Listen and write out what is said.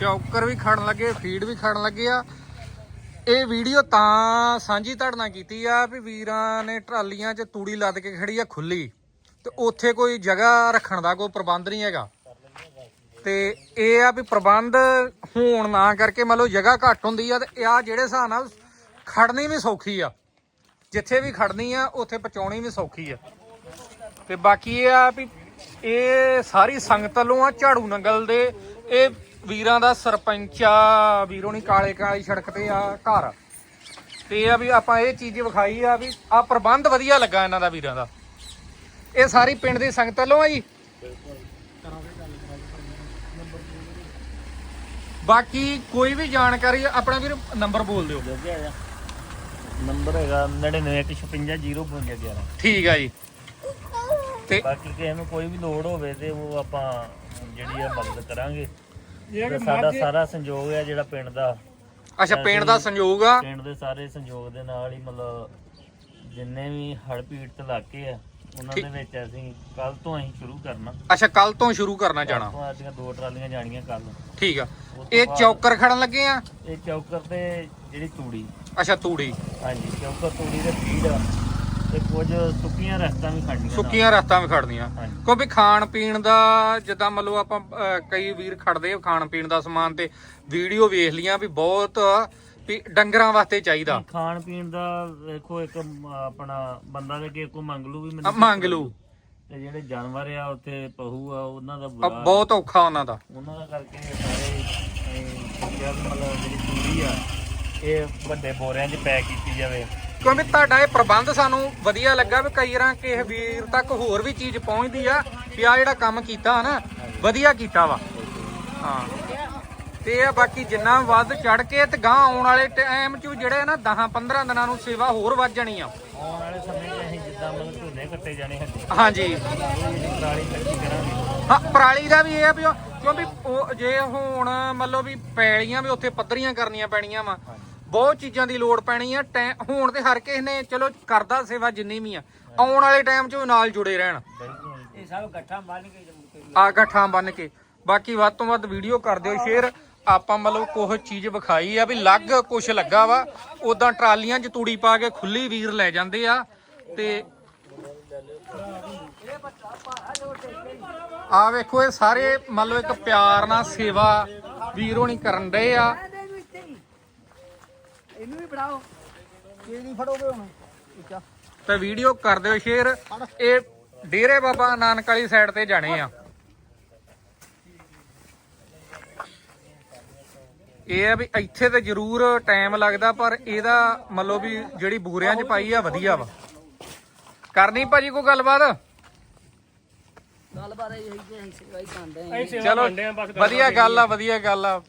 ਚੌਕਰ ਵੀ ਖੜਨ ਲੱਗੇ ਫੀਡ ਵੀ ਖੜਨ ਲੱਗੇ ਆ। ਇਹ ਵੀਡੀਓ ਤਾਂ ਸਾਂਝੀ ਧੜਨਾ ਕੀਤੀ ਆ ਵੀ ਵੀਰਾਂ ਨੇ ਟਰਾਲੀਆਂ 'ਚ ਤੂੜੀ ਲੱਦ ਕੇ ਖੜੀ ਆ ਖੁੱਲੀ। ਤੇ ਉੱਥੇ ਕੋਈ ਜਗ੍ਹਾ ਰੱਖਣ ਦਾ ਕੋਈ ਪ੍ਰਬੰਧ ਨਹੀਂ ਹੈਗਾ। ਤੇ ਇਹ ਆ ਵੀ ਪ੍ਰਬੰਧ ਹੋਣ ਨਾ ਕਰਕੇ ਮੰਨ ਲਓ ਜਗ੍ਹਾ ਘੱਟ ਹੁੰਦੀ ਆ ਤੇ ਆ ਜਿਹੜੇ ਹਿਸਾਬ ਨਾਲ ਖੜਨੀ ਵੀ ਸੌਖੀ ਆ। ਜਿੱਥੇ ਵੀ ਖੜਨੀ ਆ, ਉੱਥੇ ਪਹੁੰਚਾਉਣੀ ਵੀ ਸੌਖੀ ਆ। ਤੇ ਬਾਕੀ ਇਹ ਆ ਵੀ ਇਹ ਸਾਰੀ ਸੰਗਤ ਵੱਲੋਂ ਆ ਝਾੜੂ ਨੰਗਲ ਦੇ, ਇਹ ਵੀਰਾਂ ਦਾ ਸਰਪੰਚ ਆ ਵੀਰੋਂ ਨਹੀਂ ਕਾਲੇ ਕਾਲੀ ਸੜਕ ਤੇ ਆ ਘਰ। ਤੇ ਆ ਵੀ ਆਪਾਂ ਇਹ ਚੀਜ਼ ਵਿਖਾਈ ਆ ਵੀ ਆ ਪ੍ਰਬੰਧ ਵਧੀਆ ਲੱਗਾ ਇਹਨਾਂ ਦਾ ਵੀਰਾਂ ਦਾ। ਇਹ ਸਾਰੀ ਪਿੰਡ ਦੀ ਸੰਗਤ ਵੱਲੋਂ ਆ ਜੀ। ਬਾਕੀ ਕੋਈ ਵੀ ਜਾਣਕਾਰੀ ਆਪਣਾ ਵੀਰ ਨੰਬਰ ਬੋਲ ਦਿਓ। ਨੰਬਰ ਹੈਗਾ 9915505211 ਠੀਕ ਆ ਜੀ। ਤੇ ਬਾਕੀ ਕਿਸੇ ਨੂੰ ਕੋਈ ਵੀ ਲੋੜ ਹੋਵੇ ਤੇ ਉਹ ਆਪਾਂ ਜਿਹੜੀ ਆ ਮਦਦ ਕਰਾਂਗੇ। ਤੇ ਸਾਡਾ ਸਾਰਾ ਸੰਯੋਗ ਹੈ ਜਿਹੜਾ ਪਿੰਡ ਦਾ। ਅੱਛਾ ਪਿੰਡ ਦਾ ਸੰਯੋਗ ਆ? ਪਿੰਡ ਦੇ ਸਾਰੇ ਸੰਯੋਗ ਦੇ ਨਾਲ ਹੀ ਮਤਲਬ ਜਿੰਨੇ ਵੀ ਹੜ੍ਹ ਪੀੜਤ ਇਲਾਕੇ ਆ ਉਹਨਾਂ ਦੇ ਵਿੱਚ ਅਸੀਂ ਕੱਲ ਤੋਂ ਅਸੀਂ ਸ਼ੁਰੂ ਕਰਨਾ। ਅੱਛਾ ਕੱਲ ਤੋਂ ਸ਼ੁਰੂ ਕਰਨਾ ਜਾਣਾ। ਤੋਂ ਸਾਡੀਆਂ ਦੋ ਟਰਾਲੀਆਂ ਜਾਣੀਆਂ ਕੱਲ ਠੀਕ ਆ। ਇਹ ਚੌਕਰ ਖੜਨ ਲੱਗੇ ਆ? ਇਹ ਚੌਕਰ ਤੇ ਜਿਹੜੀ ਤੂੜੀ। ਅੱਛਾ ਤੂੜੀ। ਹਾਂਜੀ ਚੌਕਰ ਤੂੜੀ ਦੇ ਫੀਡ ਤੇ ਕੁਝ ਸੁੱਕੀਆਂ ਰਸਤਾਂ ਵੀ ਖੜਨੀਆਂ। ਸੁੱਕੀਆਂ ਰਸਤਾਂ ਵੀ ਖੜਦੀਆਂ ਹਾਂਜੀ। ਕਿਉਂਕਿ ਖਾਣ ਪੀਣ ਦਾ ਜਿੱਦਾਂ ਮੰਨ ਲਓ ਆਪਾਂ ਅਹ, ਕਈ ਵੀਰ ਖੜਦੇ ਆ ਖਾਣ ਪੀਣ ਦਾ ਸਮਾਨ ਤੇ ਵੀਡੀਓ ਵੇਖ ਲੀਆਂ ਵੀ ਬਹੁਤ ਵੀ ਡੰਗਰਾਂ ਵਾਸਤੇ ਚਾਹੀਦਾ। ਖਾਣ ਪੀਣ ਦਾ ਵੇਖੋ ਇੱਕ ਆਪਣਾ ਬੰਦਾ ਦੇ ਕੇ ਕੋ ਮੰਗ ਲੂ ਵੀ ਆ, ਮੰਗ ਲੂ ਤੇ ਜਿਹੜੇ ਜਾਨਵਰ ਆ ਉੱਥੇ ਪਹੂ ਆ ਉਹਨਾਂ ਦਾ ਬੁਰਾ ਬਹੁਤ ਔਖਾ ਉਹਨਾਂ ਦਾ। ਉਹਨਾਂ ਦਾ ਕਰਕੇ ਸਾਰੇ ਇਹ ਮਤਲਬ ਜਿਹੜੀ ਤੂੜੀ ਆ ਇਹ ਵੱਡੇ ਬੋਰਿਆਂ 'ਚ ਪੈਕ ਕੀਤੀ ਜਾਵੇ। ਕਿਉਂਕਿ ਤੁਹਾਡਾ ਇਹ ਪ੍ਰਬੰਧ ਸਾਨੂੰ ਵਧੀਆ ਲੱਗਾ ਵੀ ਕਈ ਵਾਰਾਂ ਕਿਸੇ ਵੀਰ ਤੱਕ ਹੋਰ ਵੀ ਚੀਜ਼ ਪਹੁੰਚਦੀ ਆ ਵੀ ਆ ਜਿਹੜਾ ਕੰਮ ਕੀਤਾ ਨਾ ਵਧੀਆ ਕੀਤਾ ਵਾ। ਹਾਂ। ਤੇ ਆ ਬਾਕੀ ਜਿੰਨਾ ਵੱਧ ਚੜ ਕੇ ਤੇ ਗਾਂ ਆਉਣ ਵਾਲੇ ਟਾਈਮ 'ਚ ਜਿਹੜੇ ਨਾ 10 15 ਦਿਨਾਂ ਨੂੰ ਸੇਵਾ ਹੋਰ ਵੱਧ ਜਾਣੀ ਆ। ਆਉਣ ਵਾਲੇ ਸਮੇਂ 'ਚ ਅਸੀਂ ਜਿੱਦਾਂ ਮਤਲਬ ਝੋਨੇ ਕੱਟੇ ਜਾਣੇ ਹੁੰਦੇ ਹਾਂਜੀ। ਜਿਹੜੀ ਪਰਾਲੀ ਕੱਟੀ ਕਰਾਂਗੇ। ਹਾਂ ਪਰਾਲੀ ਦਾ ਵੀ ਇਹ ਆ ਵੀ ਕਿਉਂਕਿ ਜੇ ਹੁਣ ਮੰਨ ਲਓ ਵੀ ਪੈਲੀਆਂ ਵੀ ਉੱਥੇ ਪੱਧਰੀਆਂ ਕਰਨੀਆਂ ਪੈਣੀਆਂ ਵਾ ਬਹੁਤ ਚੀਜ਼ਾਂ ਦੀ ਲੋੜ ਪੈਣੀ ਆ ਟੈ- ਹੁਣ ਤੇ ਹਰ ਕਿਸੇ ਨੇ ਚਲੋ ਕਰਦਾ ਸੇਵਾ ਜਿੰਨੀ ਵੀ ਆ ਆਉਣ ਵਾਲੇ ਟਾਈਮ 'ਚ ਉਹ ਨਾਲ ਜੁੜੇ ਰਹਿਣ। ਇਹ ਸਭ ਇਕੱਠਾ ਬੰਨ ਕੇ ਆ ਗੱਠਾਂ ਬੰਨ ਕੇ। ਬਾਕੀ ਵੱਧ ਤੋਂ ਵੱਧ ਵੀਡੀਓ ਕਰ ਦਿਓ ਸ਼ੇਅਰ। ਆਪਾਂ ਮਤਲਬ ਕੁਝ ਚੀਜ਼ ਵਿਖਾਈ ਆ ਵੀ ਲੱਗ ਕੁਝ ਲੱਗਾ ਵਾ। ਉਦਾਂ ਟਰਾਲੀਆਂ 'ਚ ਤੂੜੀ ਪਾ ਕੇ ਖੁੱਲੀ ਵੀਰ ਲੈ ਜਾਂਦੇ ਆ ਤੇ ਆ ਵੇਖੋ ਇਹ ਸਾਰੇ ਮੰਨ ਲਓ ਇੱਕ ਪਿਆਰ ਨਾਲ ਸੇਵਾ ਵੀਰ ਹੋਣੀ ਕਰਨ ਡਏ ਆ। ਇਹਨੂੰ ਵੀ ਫੜਾਓ। ਇਹ ਨਹੀਂ ਫੜੋਗੇ ਹੁਣ? ਉੱਚਾ ਤੇ ਵੀਡੀਓ ਕਰ ਦਿਓ ਸ਼ੇਅਰ। ਇਹ ਡੇਰੇ ਬਾਬਾ ਨਾਨਕ ਵਾਲੀ ਸਾਈਡ ਤੇ ਜਾਣੇ ਆ। ਇਹ ਆ ਵੀ ਇੱਥੇ ਤੇ ਜ਼ਰੂਰ ਟਾਈਮ ਲੱਗਦਾ ਪਰ ਇਹਦਾ ਮੰਨ ਲਓ ਵੀ ਜਿਹੜੀ ਬੂਰਿਆਂ 'ਚ ਪਾਈ ਆ ਵਧੀਆ ਵਾ। ਕਰਨੀ ਭਾਜੀ ਕੋਈ ਗੱਲਬਾਤ? ਗੱਲਬਾਤ ਇਹ ਹੋਈ ਕਿ ਅਸੀਂ ਸੇਵਾ ਹੀ ਕਰਦੇ ਹਾਂ। ਚਲੋ ਵਧੀਆ ਗੱਲ ਆ ਵਧੀਆ ਗੱਲ ਆ।